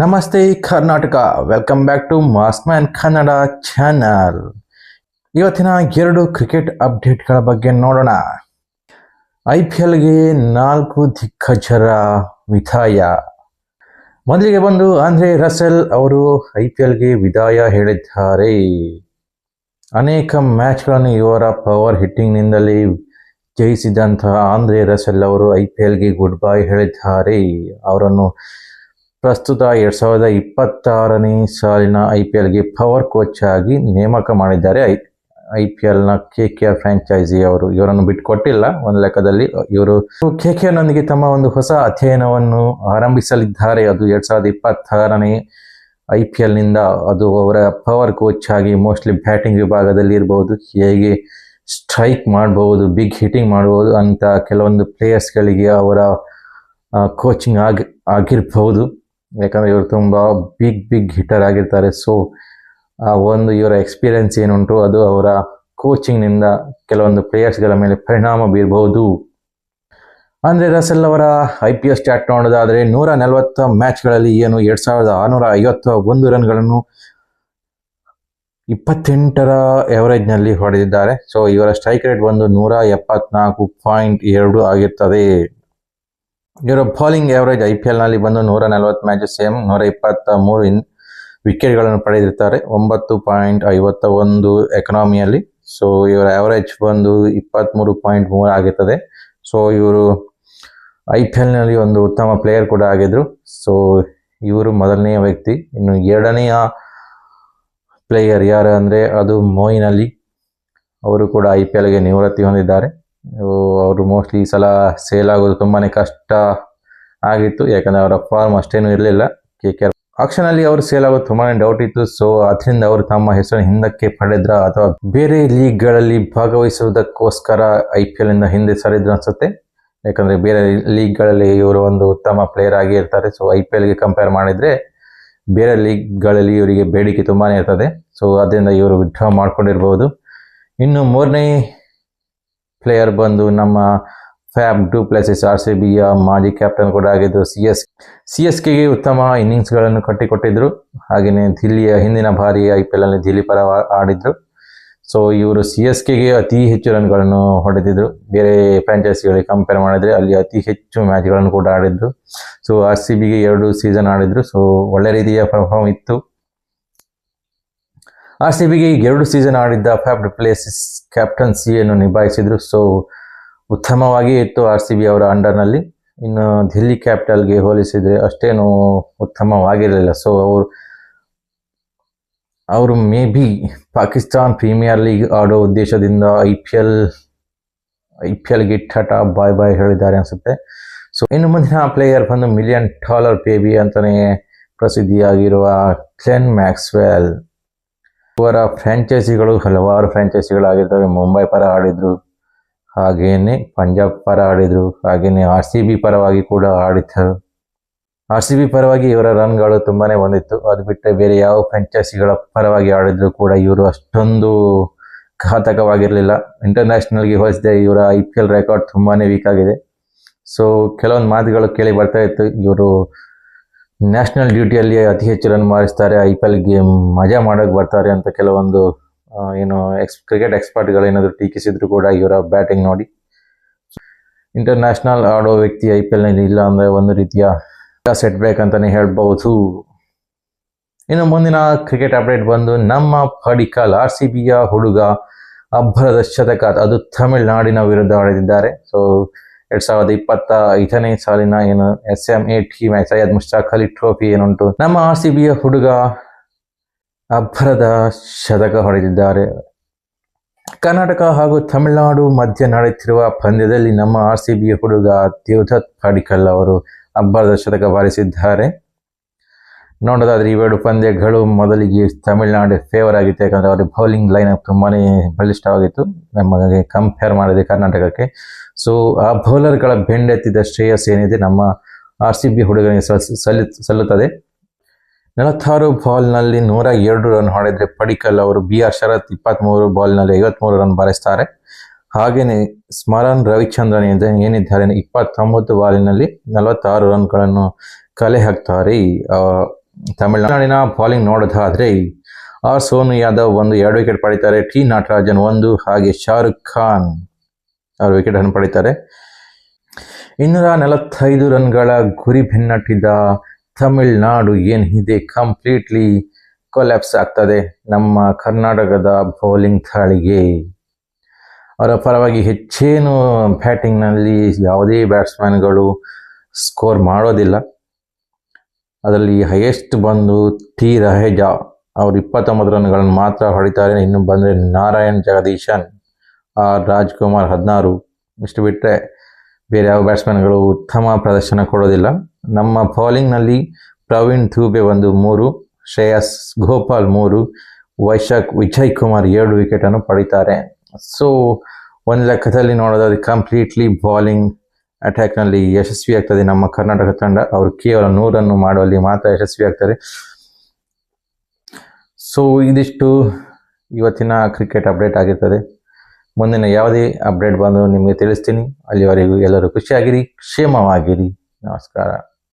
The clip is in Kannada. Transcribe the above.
ನಮಸ್ತೆ Karnataka. Welcome back to Massman Kannada channel ಇವತ್ತಿನ ಎರಡು ಕ್ರಿಕೆಟ್ ಅಪ್ಡೇಟ್ಗಳ ಬಗ್ಗೆ ನೋಡೋಣ. ಐ ಪಿ ಎಲ್ಗೆ ನಾಲ್ಕು ದಿಗ್ಗಜರ ವಿದಾಯ. ಮೊದಲಿಗೆ ಬಂದು ಆಂದ್ರೆ ರಸೆಲ್ ಅವರು ಐ ಪಿ ಎಲ್ಗೆ ವಿದಾಯ ಹೇಳಿದ್ದಾರೆ. ಅನೇಕ ಮ್ಯಾಚ್ಗಳನ್ನು ಇವರ ಪವರ್ ಹಿಟ್ಟಿಂಗ್ನಿಂದಲೇ ಜಯಿಸಿದಂತಹ ಆಂಧ್ರೆ ರಸೆಲ್ ಅವರು ಐ ಪಿ ಎಲ್ಗೆ ಗುಡ್ ಬೈ ಹೇಳಿದ್ದಾರೆ. ಅವರನ್ನು ಪ್ರಸ್ತುತ ಎರಡ್ ಸಾವಿರದ ಇಪ್ಪತ್ತಾರನೇ ಸಾಲಿನ ಐ ಪಿ ಎಲ್ಗೆ ಪವರ್ ಕೋಚ್ ಆಗಿ ನೇಮಕ ಮಾಡಿದ್ದಾರೆ. ಐ ಐ ಪಿ ಎಲ್ನ ಕೆ ಕೆ ಆರ್ ಫ್ರಾಂಚೈಸಿ ಅವರು. ಇವರನ್ನು ಬಿಟ್ಟುಕೊಟ್ಟಿಲ್ಲ ಒಂದು ಲೆಕ್ಕದಲ್ಲಿ ಇವರು ಕೆ ಕೆ ನೊಂದಿಗೆ ತಮ್ಮ ಒಂದು ಹೊಸ ಅಧ್ಯಯನವನ್ನು ಆರಂಭಿಸಲಿದ್ದಾರೆ. ಅದು ಎರಡ್ ಸಾವಿರದ ಇಪ್ಪತ್ತಾರನೇ ಐ ಪಿ ಎಲ್ನಿಂದ. ಅದು ಅವರ ಪವರ್ ಕೋಚ್ ಆಗಿ ಮೋಸ್ಟ್ಲಿ ಬ್ಯಾಟಿಂಗ್ ವಿಭಾಗದಲ್ಲಿ ಇರಬಹುದು ಹೇಗೆ ಸ್ಟ್ರೈಕ್ ಮಾಡಬಹುದು ಬಿಗ್ ಹಿಟ್ಟಿಂಗ್ ಮಾಡಬಹುದು ಅಂತ ಕೆಲವೊಂದು ಪ್ಲೇಯರ್ಸ್ಗಳಿಗೆ ಅವರ ಕೋಚಿಂಗ್ ಆಗಿ ಆಗಿರ್ಬಹುದು ಯಾಕಂದ್ರೆ ಇವರು ತುಂಬಾ ಬಿಗ್ ಬಿಗ್ ಹಿಟ್ಟರ್ ಆಗಿರ್ತಾರೆ. ಸೊ ಆ ಒಂದು ಇವರ ಎಕ್ಸ್ಪೀರಿಯನ್ಸ್ ಏನುಂಟು, ಅದು ಅವರ ಕೋಚಿಂಗ್ನಿಂದ ಕೆಲವೊಂದು ಪ್ಲೇಯರ್ಸ್ಗಳ ಮೇಲೆ ಪರಿಣಾಮ ಬೀರಬಹುದು. ಅಂದ್ರೆ ರಸೆಲ್ ಅವರ ಐ ಪಿ ಎಲ್ ಸ್ಟಾರ್ಟ್ ನೋಡೋದಾದರೆ ನೂರ ನಲವತ್ತ ಮ್ಯಾಚ್ಗಳಲ್ಲಿ ಏನು ಎರಡ್ ಸಾವಿರದ ಆರುನೂರ ಐವತ್ತ ಒಂದು ರನ್ಗಳನ್ನು ಇಪ್ಪತ್ತೆಂಟರ ಎವರೇಜ್ನಲ್ಲಿ ಹೊಡೆದಿದ್ದಾರೆ. ಸೊ ಇವರ ಸ್ಟ್ರೈಕ್ ರೇಟ್ ಬಂದು ನೂರ ಎಪ್ಪತ್ನಾಲ್ಕು ಪಾಯಿಂಟ್ ಎರಡು ಆಗಿರ್ತದೆ. ಇವರ ಬೌಲಿಂಗ್ ಆವರೇಜ್ ಐ ಪಿ ನಲ್ಲಿ ಬಂದು ನೂರ ನಲವತ್ತು ಮ್ಯಾಚಸ್ ಸೇಮ್ ನೂರ ಇಪ್ಪತ್ತ ಮೂರು ಇನ್ ವಿಕೆಟ್ಗಳನ್ನು ಪಡೆದಿರ್ತಾರೆ. ಒಂಬತ್ತು ಪಾಯಿಂಟ್ ಐವತ್ತ ಒಂದು ಎಕನಾಮಿಯಲ್ಲಿ ಸೊ ಇವರ ಆವರೇಜ್ ಬಂದು ಇಪ್ಪತ್ತ್ಮೂರು ಪಾಯಿಂಟ್ ಮೂರು ಆಗಿರ್ತದೆ. ಸೊ ಇವರು ಐ ಪಿ ಎಲ್ನಲ್ಲಿ ಒಂದು ಉತ್ತಮ ಪ್ಲೇಯರ್ ಕೂಡ ಆಗಿದ್ರು. ಸೊ ಇವರು ಮೊದಲನೆಯ ವ್ಯಕ್ತಿ. ಇನ್ನು ಎರಡನೆಯ ಪ್ಲೇಯರ್ ಯಾರು ಅಂದರೆ ಅದು ಮೋಯಿನ್ ಅಲಿ ಅವರು ಕೂಡ ಐ ಪಿ ಎಲ್ಗೆ ನಿವೃತ್ತಿ ಹೊಂದಿದ್ದಾರೆ. ಅವರು ಮೋಸ್ಟ್ಲಿ ಈ ಸಲ ಸೇಲ್ ಆಗೋದು ತುಂಬಾ ಕಷ್ಟ ಆಗಿತ್ತು, ಯಾಕಂದ್ರೆ ಅವರ ಫಾರ್ಮ್ ಅಷ್ಟೇನೂ ಇರಲಿಲ್ಲ. ಕೆ ಕೆ ಆಕ್ಷನ್ ಅಲ್ಲಿ ಅವರು ಸೇಲ್ ಆಗೋದು ತುಂಬಾ ಡೌಟ್ ಇತ್ತು. ಸೊ ಅದರಿಂದ ಅವರು ತಮ್ಮ ಹೆಸರನ್ನು ಹಿಂದಕ್ಕೆ ಪಡೆದ್ರ ಅಥವಾ ಬೇರೆ ಲೀಗ್ಗಳಲ್ಲಿ ಭಾಗವಹಿಸುವುದಕ್ಕೋಸ್ಕರ ಐ ಪಿ ಎಲ್ ಇಂದ ಹಿಂದೆ ಸರಿದ್ರು ಅನ್ಸುತ್ತೆ. ಯಾಕಂದ್ರೆ ಬೇರೆ ಲೀಗ್ಗಳಲ್ಲಿ ಇವರು ಒಂದು ಉತ್ತಮ ಪ್ಲೇಯರ್ ಆಗಿ ಇರ್ತಾರೆ. ಸೊ ಐ ಪಿ ಎಲ್ಗೆ ಕಂಪೇರ್ ಮಾಡಿದ್ರೆ ಬೇರೆ ಲೀಗ್ಗಳಲ್ಲಿ ಇವರಿಗೆ ಬೇಡಿಕೆ ತುಂಬಾನೇ ಇರ್ತದೆ. ಸೊ ಅದರಿಂದ ಇವರು ವಿಡ್ರಾ ಮಾಡ್ಕೊಂಡಿರ್ಬೋದು. ಇನ್ನು ಮೂರನೇ ಪ್ಲೇಯರ್ ಬಂದು ನಮ್ಮ Faf du Plessis R C ಬಿಯ ಮಾಜಿ ಕ್ಯಾಪ್ಟನ್ ಕೂಡ ಆಗಿದ್ದು ಸಿ ಎಸ್ ಸಿ ಎಸ್ ಕೆಗೆ ಉತ್ತಮ ಇನ್ನಿಂಗ್ಸ್ಗಳನ್ನು ಕಟ್ಟಿಕೊಟ್ಟಿದ್ರು. ಹಾಗೆಯೇ ದಿಲ್ಲಿಯ ಹಿಂದಿನ ಬಾರಿ ಐ ಪಿ ಎಲ್ ಅಲ್ಲಿ ದಿಲ್ಲಿ ಪರ ಆಡಿದ್ರು. ಸೊ ಇವರು ಸಿ ಎಸ್ ಕೆಗೆ ಅತಿ ಹೆಚ್ಚು ರನ್ಗಳನ್ನು ಹೊಡೆದಿದ್ರು. ಬೇರೆ ಫ್ರಾಂಚೈಸಿಗಳಿಗೆ ಕಂಪೇರ್ ಮಾಡಿದ್ರೆ ಅಲ್ಲಿ ಅತಿ ಹೆಚ್ಚು ಮ್ಯಾಚ್ಗಳನ್ನು ಕೂಡ ಆಡಿದ್ರು. ಸೊ ಆರ್ ಸಿ ಬಿಗೆ ಎರಡು ಸೀಸನ್ ಆಡಿದ್ರು. ಸೊ ಒಳ್ಳೆ ರೀತಿಯ ಪರ್ಫಾರ್ಮ್ ಇತ್ತು. ಆರ್ ಸಿ ಬಿಗೆ ಎರಡು ಸೀಸನ್ ಆಡಿದ್ದ ಫ್ಯಾಬ್ ಪ್ಲೇಸಸ್ ಕ್ಯಾಪ್ಟನ್ಸಿಯನ್ನು ನಿಭಾಯಿಸಿದ್ರು. ಸೊ, ಉತ್ತಮವಾಗಿ ಇತ್ತು ಆರ್ ಸಿ ಬಿ ಅವರ ಅಂಡರ್ನಲ್ಲಿ. ಇನ್ನು ದಿಲ್ಲಿ ಕ್ಯಾಪಿಟಲ್ಗೆ ಹೋಲಿಸಿದ್ರೆ ಅಷ್ಟೇನು ಉತ್ತಮವಾಗಿರಲಿಲ್ಲ. ಸೊ, ಅವರು ಅವರು maybe Pakistan premier league ಆಡೋ ಉದ್ದೇಶದಿಂದ I P L, I P ಎಲ್ಗೆ tata bye bye ಹೇಳಿದ್ದಾರೆ ಅನಿಸುತ್ತೆ. ಸೊ, ಇನ್ನು ಮುಂದಿನ ಪ್ಲೇಯರ್ ಬಂದು ಮಿಲಿಯನ್ ಡಾಲರ್ ಪೇಬಿ ಅಂತಲೇ ಪ್ರಸಿದ್ಧಿಯಾಗಿರುವ ಕ್ಲೆನ್ ಮ್ಯಾಕ್ಸ್ವೆಲ್. ಇವರ ಫ್ರಾಂಚೈಸಿಗಳು ಹಲವಾರು ಫ್ರ್ಯಾಂಚೈಸಿಗಳಾಗಿರ್ತವೆ ಮುಂಬೈ ಪರ ಆಡಿದ್ರು, ಹಾಗೇನೆ ಪಂಜಾಬ್ ಪರ ಆಡಿದ್ರು, ಹಾಗೇನೆ ಆರ್ ಸಿ ಬಿ ಪರವಾಗಿ ಕೂಡ ಆಡಿದ್ದರು ಆರ್ ಸಿ ಬಿ ಪರವಾಗಿ ಇವರ ರನ್ಗಳು ತುಂಬಾನೇ ಬಂದಿತ್ತು. ಅದು ಬಿಟ್ಟರೆ ಬೇರೆ ಯಾವ ಫ್ರಾಂಚೈಸಿಗಳ ಪರವಾಗಿ ಆಡಿದ್ರು ಕೂಡ ಇವರು ಅಷ್ಟೊಂದು ಘಾತಕವಾಗಿರಲಿಲ್ಲ. ಇಂಟರ್ನ್ಯಾಷನಲ್ಗೆ ಹೋಲಿಸಿದೆ, ಇವರ ಐ ಪಿ ಎಲ್ ರೆಕಾರ್ಡ್ ತುಂಬಾನೇ ವೀಕ್ ಆಗಿದೆ. ಸೊ ಕೆಲವೊಂದು ಮಾತುಗಳು ಕೇಳಿ ಬರ್ತಾ ಇತ್ತು. ಇವರು ನ್ಯಾಷನಲ್ ಡ್ಯೂಟಿಯಲ್ಲಿ ಅತಿ ಹೆಚ್ಚು ರನ್ ಮಾಡಿಸ್ತಾರೆ ಐ ಪಿ ಎಲ್ ಗೇಮ್ ಮಜಾ ಮಾಡೋಕೆ ಬರ್ತಾರೆ ಅಂತ ಕೆಲವೊಂದು ಏನು ಎಕ್ಸ್, ಕ್ರಿಕೆಟ್ ಎಕ್ಸ್ಪರ್ಟ್ಗಳು ಏನಾದರೂ ಟೀಕಿಸಿದ್ರು ಕೂಡ ಇವರ ಬ್ಯಾಟಿಂಗ್ ನೋಡಿ. ಇಂಟರ್ನ್ಯಾಷನಲ್ ಆಡೋ ವ್ಯಕ್ತಿ ಐ ಪಿ ಎಲ್ನಲ್ಲಿ ಇಲ್ಲ ಅಂದರೆ ಒಂದು ರೀತಿಯ ಸೆಟ್ ಬ್ಯಾಕ್ ಅಂತಾನೆ ಹೇಳ್ಬೋದು ಇನ್ನು ಮುಂದಿನ ಕ್ರಿಕೆಟ್ ಅಪ್ಡೇಟ್ ಬಂದು ನಮ್ಮ ಪಡಿಕಲ್, ಆರ್ ಸಿ ಬಿಯ ಹುಡುಗ ಅಬ್ಬರದ ಶತಕ ಅದು ತಮಿಳುನಾಡಿನ ವಿರುದ್ಧ ಆಡಿದ್ದಾರೆ ಸೊ ಎರಡ್ ಸಾವಿರದ ಇಪ್ಪತ್ತ ಐದನೇ ಸಾಲಿನ ಏನು S M A T match Syed Mushtaq Ali trophy ಏನುಂಟು, ನಮ್ಮ ಆರ್ ಸಿ ಬಿಯ ಹುಡುಗ ಅಬ್ಬರದ ಶತಕ ಹೊಡೆದಿದ್ದಾರೆ. ಕರ್ನಾಟಕ ಹಾಗೂ ತಮಿಳುನಾಡು ಮಧ್ಯೆ ನಡೆಯುತ್ತಿರುವ ಪಂದ್ಯದಲ್ಲಿ ನಮ್ಮ ಆರ್ ಸಿ ಬಿಯ ಹುಡುಗ ದೇವದತ್ ಪಾಡಿಕಲ್ ಅವರು ಅಬ್ಬರದ ಶತಕ ಬಾರಿಸಿದ್ದಾರೆ. ನೋಡೋದಾದ್ರೆ ಇವೆರಡು ಪಂದ್ಯಗಳು ಮೊದಲಿಗೆ ತಮಿಳುನಾಡು ಫೇವರ್ ಆಗಿತ್ತು, ಯಾಕಂದರೆ ಅವರ ಬೌಲಿಂಗ್ ಲೈನ್ ತುಂಬಾನೇ ಬಲಿಷ್ಠವಾಗಿತ್ತು. ನಮಗೆ ಕಂಪೇರ್ ಮಾಡಿದೆ ಕರ್ನಾಟಕಕ್ಕೆ. ಸೊ ಆ ಬೌಲರ್ಗಳ ಬೆಂಡೆತ್ತಿದ ಶ್ರೇಯಸ್ ಏನಿದೆ, ನಮ್ಮ ಆರ್ ಸಿ ಬಿ ಹುಡುಗನಿಗೆ ಸಲ್- ಸಲ್ಲಿ ಸಲ್ಲುತ್ತದೆ. ನಲವತ್ತಾರು ಬಾಲ್ನಲ್ಲಿ ನೂರ ಎರಡು ರನ್ ಹೊಡೆದ್ರೆ ಪಡಿಕಲ್ ಅವರು ಬಿ ಆರ್ ಶರತ್ ಇಪ್ಪತ್ತ್ಮೂರು ಬಾಲ್ನಲ್ಲಿ ಐವತ್ಮೂರು ರನ್ ಬಾರಿಸ್ತಾರೆ. ಹಾಗೆಯೇ ಸ್ಮರಣ್ ರವಿಚಂದ್ರನ್ ಏನಿದೆ- ಏನಿದ್ದಾರೆ, ಇಪ್ಪತ್ತೊಂಬತ್ತು ಬಾಲಿನಲ್ಲಿ ನಲವತ್ತಾರು ರನ್ಗಳನ್ನು ಕಲೆ ಹಾಕ್ತಾರೆ. ತಮಿಳುನಾಡಿನ ಬಾಲಿಂಗ್ ನೋಡೋದಾದರೆ, ಆರ್ ಸೋನು ಯಾದವ್ ಒಂದು ಎರಡು ವಿಕೆಟ್ ಪಡಿತಾರೆ, ಟಿ ನಟರಾಜನ್ ಒಂದು, ಹಾಗೆ ಶಾರುಖ್ ಖಾನ್ ಅವರು ವಿಕೆಟ್ ಅನ್ನು ಪಡಿತಾರೆ. ಇನ್ನೂರ ನಲವತ್ತೈದು ರನ್ಗಳ ಗುರಿ ಬೆನ್ನಟ್ಟಿದ ತಮಿಳುನಾಡು ಏನಿದೆ ಕಂಪ್ಲೀಟ್ಲಿ ಕೊಲ್ಯಾಪ್ಸ್ ಆಗ್ತದೆ ನಮ್ಮ ಕರ್ನಾಟಕದ ಬೌಲಿಂಗ್ ಥಾಳಿಗೆ ಅವರ ಪರವಾಗಿ ಹೆಚ್ಚೇನು ಬ್ಯಾಟಿಂಗ್ನಲ್ಲಿ ಯಾವುದೇ ಬ್ಯಾಟ್ಸ್ಮನ್ಗಳು ಸ್ಕೋರ್ ಮಾಡೋದಿಲ್ಲ. ಅದರಲ್ಲಿ ಹೈಯೆಸ್ಟ್ ಬಂದು ಟಿ ರಹೇಜಾ ಅವರು ಇಪ್ಪತ್ತೊಂಬತ್ತು ರನ್ಗಳನ್ನು ಮಾತ್ರ ಹೊಡಿತಾರೆ. ಇನ್ನು ಬಂದರೆ ನಾರಾಯಣ್ ಜಗದೀಶನ್, ಆರ್ ರಾಜ್ಕುಮಾರ್ ಹದಿನಾರು. ಇಷ್ಟು ಬಿಟ್ಟರೆ ಬೇರೆ ಯಾವ ಬ್ಯಾಟ್ಸ್ಮನ್ಗಳು ಉತ್ತಮ ಪ್ರದರ್ಶನ ಕೊಡೋದಿಲ್ಲ. ನಮ್ಮ ಬೌಲಿಂಗ್ನಲ್ಲಿ ಪ್ರವೀಣ್ ಥೂಬೆ ಒಂದು ಮೂರು, ಶ್ರೇಯಸ್ ಗೋಪಾಲ್ ಮೂರು, ವೈಶಾಖ್ ವಿಜಯ್ ಕುಮಾರ್ ಏಳು ವಿಕೆಟನ್ನು ಪಡಿತಾರೆ. ಸೊ ಒಂದು ಲೆಕ್ಕದಲ್ಲಿ ನೋಡೋದಾದ್ರೆ ಕಂಪ್ಲೀಟ್ಲಿ ಬಾಲಿಂಗ್ ಅಟ್ಯಾಕ್ನಲ್ಲಿ ಯಶಸ್ವಿ ಆಗ್ತದೆ ನಮ್ಮ ಕರ್ನಾಟಕ ತಂಡ. ಅವರು ಕೇವಲ ನೂರನ್ನು ಮಾಡುವಲ್ಲಿ ಮಾತ್ರ ಯಶಸ್ವಿ ಆಗ್ತಾರೆ ಸೊ ಇದಿಷ್ಟು. ಇವತ್ತಿನ ಕ್ರಿಕೆಟ್ ಅಪ್ಡೇಟ್ ಆಗಿರ್ತದೆ. ಮುಂದಿನ ಯಾವುದೇ ಅಪ್ಡೇಟ್ ಬಂದರೂ ನಿಮಗೆ ತಿಳಿಸ್ತೀನಿ. ಅಲ್ಲಿವರೆಗೂ ಎಲ್ಲರೂ ಖುಷಿಯಾಗಿರಿ, ಕ್ಷೇಮವಾಗಿರಿ. ನಮಸ್ಕಾರ.